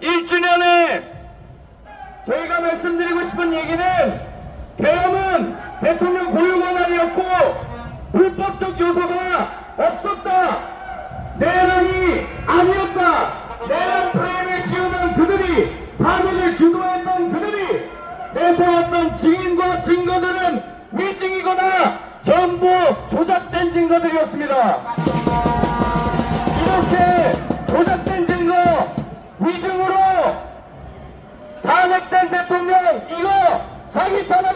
1주년에 저희가 말씀드리고 싶은 얘기는 계엄은 대통령 고유 권한이었고 불법적 요소가 없었다. 내란이 아니었다. 내란 프레임에 씌우던 그들이 사회를 주도했던 그들이 내세웠던 증인과 증거들은 위증이거나 전부 조작된 증거들이었습니다. 이렇게 사기파는